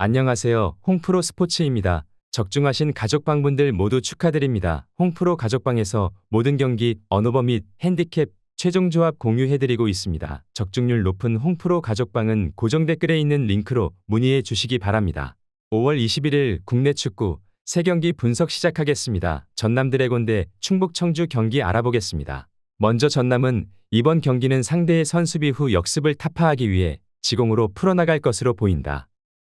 안녕하세요. 홍프로 스포츠입니다. 적중하신 가족방분들 모두 축하드립니다. 홍프로 가족방에서 모든 경기, 언어버 및 핸디캡, 최종 조합 공유해드리고 있습니다. 적중률 높은 홍프로 가족방은 고정 댓글에 있는 링크로 문의해 주시기 바랍니다. 5월 21일 국내 축구 세 경기 분석 시작하겠습니다. 전남 드래곤 대 충북 청주 경기 알아보겠습니다. 먼저 전남은 이번 경기는 상대의 선수비 후 역습을 타파하기 위해 지공으로 풀어나갈 것으로 보인다.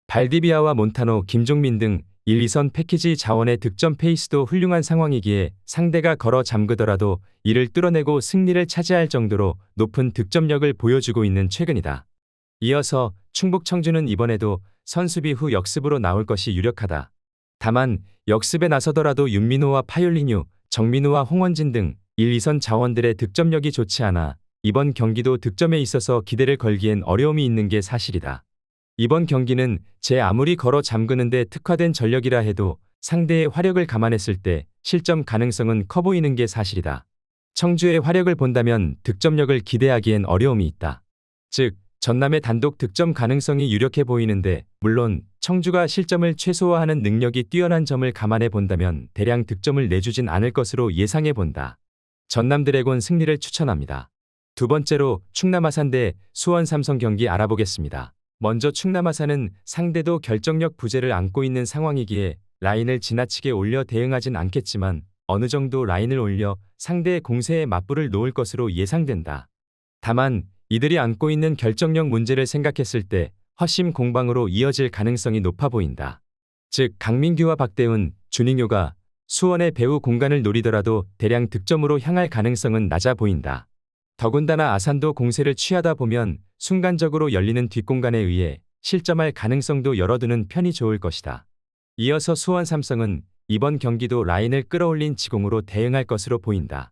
발디비아와 몬타노, 김종민 등 1, 2선 패키지 자원의 득점 페이스도 훌륭한 상황이기에 상대가 걸어 잠그더라도 이를 뚫어내고 승리를 차지할 정도로 높은 득점력을 보여주고 있는 최근이다. 이어서 충북 청주는 이번에도 선수비 후 역습으로 나올 것이 유력하다. 다만 역습에 나서더라도 윤민호와 파율리뉴, 정민우와 홍원진 등 1, 2선 자원들의 득점력이 좋지 않아 이번 경기도 득점에 있어서 기대를 걸기엔 어려움이 있는 게 사실이다. 이번 경기는 제 아무리 걸어 잠그는데 특화된 전력이라 해도 상대의 화력을 감안했을 때 실점 가능성은 커 보이는 게 사실이다. 청주의 화력을 본다면 득점력을 기대하기엔 어려움이 있다. 즉, 전남의 단독 득점 가능성이 유력해 보이는데, 물론 청주가 실점을 최소화하는 능력이 뛰어난 점을 감안해 본다면 대량 득점을 내주진 않을 것으로 예상해 본다. 전남 드래곤 승리를 추천합니다. 두 번째로 충남 아산 대 수원 삼성 경기 알아보겠습니다. 먼저 충남 아산은 상대도 결정력 부재를 안고 있는 상황이기에 라인을 지나치게 올려 대응하진 않겠지만 어느 정도 라인을 올려 상대의 공세에 맞불을 놓을 것으로 예상된다. 다만 이들이 안고 있는 결정력 문제를 생각했을 때 허심 공방으로 이어질 가능성이 높아 보인다. 즉 강민규와 박대훈, 준익효가 수원의 배후 공간을 노리더라도 대량 득점으로 향할 가능성은 낮아 보인다. 더군다나 아산도 공세를 취하다 보면 순간적으로 열리는 뒷공간에 의해 실점할 가능성도 열어두는 편이 좋을 것이다. 이어서 수원 삼성은 이번 경기도 라인을 끌어올린 지공으로 대응할 것으로 보인다.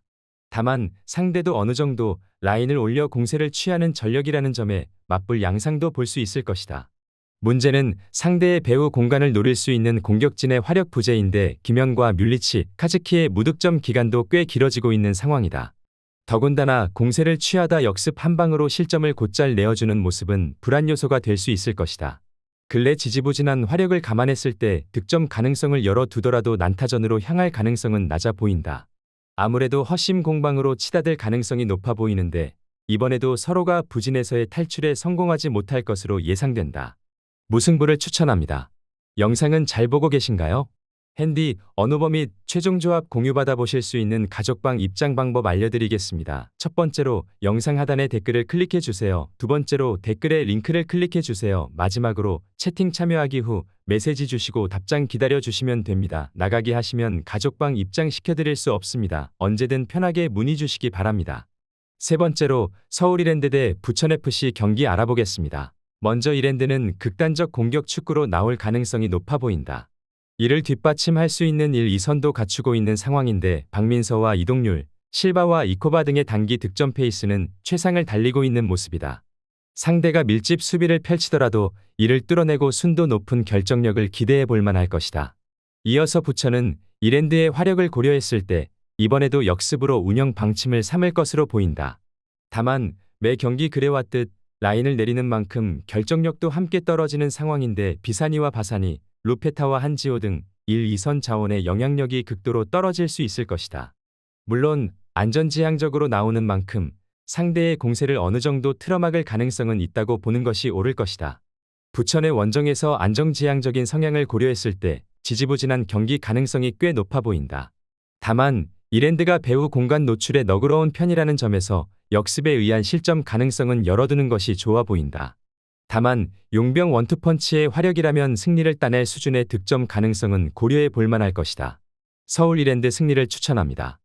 다만 상대도 어느 정도 라인을 올려 공세를 취하는 전력이라는 점에 맞불 양상도 볼 수 있을 것이다. 문제는 상대의 배후 공간을 노릴 수 있는 공격진의 화력 부재인데 김현과 뮬리치, 카즈키의 무득점 기간도 꽤 길어지고 있는 상황이다. 더군다나 공세를 취하다 역습 한 방으로 실점을 곧잘 내어주는 모습은 불안 요소가 될 수 있을 것이다. 근래 지지부진한 화력을 감안했을 때 득점 가능성을 열어두더라도 난타전으로 향할 가능성은 낮아 보인다. 아무래도 허심 공방으로 치닫을 가능성이 높아 보이는데 이번에도 서로가 부진에서의 탈출에 성공하지 못할 것으로 예상된다. 무승부를 추천합니다. 영상은 잘 보고 계신가요? 핸디, 언어버 및 최종 조합 공유받아 보실 수 있는 가족방 입장 방법 알려드리겠습니다. 첫 번째로 영상 하단에 댓글을 클릭해 주세요. 두 번째로 댓글에 링크를 클릭해 주세요. 마지막으로 채팅 참여하기 후 메시지 주시고 답장 기다려 주시면 됩니다. 나가기 하시면 가족방 입장 시켜드릴 수 없습니다. 언제든 편하게 문의 주시기 바랍니다. 세 번째로 서울 이랜드 대 부천FC 경기 알아보겠습니다. 먼저 이랜드는 극단적 공격 축구로 나올 가능성이 높아 보인다. 이를 뒷받침할 수 있는 1, 2선도 갖추고 있는 상황인데 박민서와 이동률, 실바와 이코바 등의 단기 득점 페이스는 최상을 달리고 있는 모습이다. 상대가 밀집 수비를 펼치더라도 이를 뚫어내고 순도 높은 결정력을 기대해 볼 만할 것이다. 이어서 부천은 이랜드의 화력을 고려했을 때 이번에도 역습으로 운영 방침을 삼을 것으로 보인다. 다만 매 경기 그래왔듯 라인을 내리는 만큼 결정력도 함께 떨어지는 상황인데 비사니와 바사니, 루페타와 한지오 등 1, 2선 자원의 영향력이 극도로 떨어질 수 있을 것이다. 물론 안전지향적으로 나오는 만큼 상대의 공세를 어느 정도 틀어막을 가능성은 있다고 보는 것이 옳을 것이다. 부천의 원정에서 안정지향적인 성향을 고려했을 때 지지부진한 경기 가능성이 꽤 높아 보인다. 다만 이랜드가 배후 공간 노출에 너그러운 편이라는 점에서 역습에 의한 실점 가능성은 열어두는 것이 좋아 보인다. 다만 용병 원투펀치의 화력이라면 승리를 따낼 수준의 득점 가능성은 고려해 볼 만할 것이다. 서울 이랜드 승리를 추천합니다.